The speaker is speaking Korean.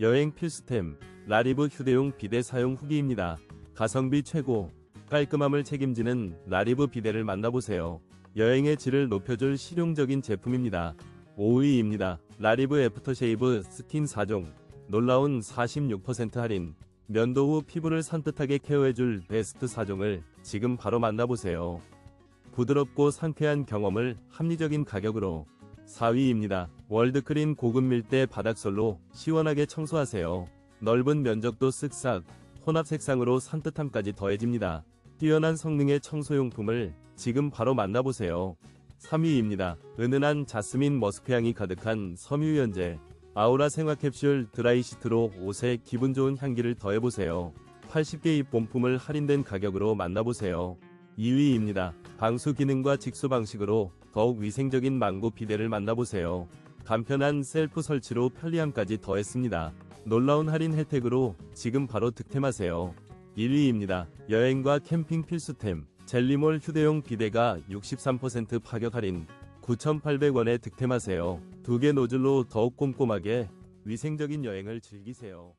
여행 필수템 라리브 휴대용 비데 사용 후기입니다. 가성비 최고, 깔끔함을 책임지는 라리브 비데를 만나보세요. 여행의 질을 높여줄 실용적인 제품입니다. 5위입니다. 라리브 애프터쉐이브 스킨 4종 놀라운 46% 할인 면도 후 피부를 산뜻하게 케어해줄 베스트 4종을 지금 바로 만나보세요. 부드럽고 상쾌한 경험을 합리적인 가격으로 4위입니다. 월드크린 고급 밀대 바닥솔로 시원하게 청소하세요. 넓은 면적도 쓱싹, 혼합 색상으로 산뜻함까지 더해집니다. 뛰어난 성능의 청소용품을 지금 바로 만나보세요. 3위입니다. 은은한 자스민 머스크향이 가득한 섬유유연제 아우라 생화캡슐 드라이 시트로 옷에 기분 좋은 향기를 더해보세요. 80개 입 본품을 할인된 가격으로 만나보세요. 2위입니다. 방수 기능과 직수 방식으로 더욱 위생적인 망고 비데를 만나보세요. 간편한 셀프 설치로 편리함까지 더했습니다. 놀라운 할인 혜택으로 지금 바로 득템하세요. 1위입니다. 여행과 캠핑 필수템 젤리몰 휴대용 비데가 63% 파격 할인 9,800원에 득템하세요. 두 개 노즐로 더욱 꼼꼼하게 위생적인 여행을 즐기세요.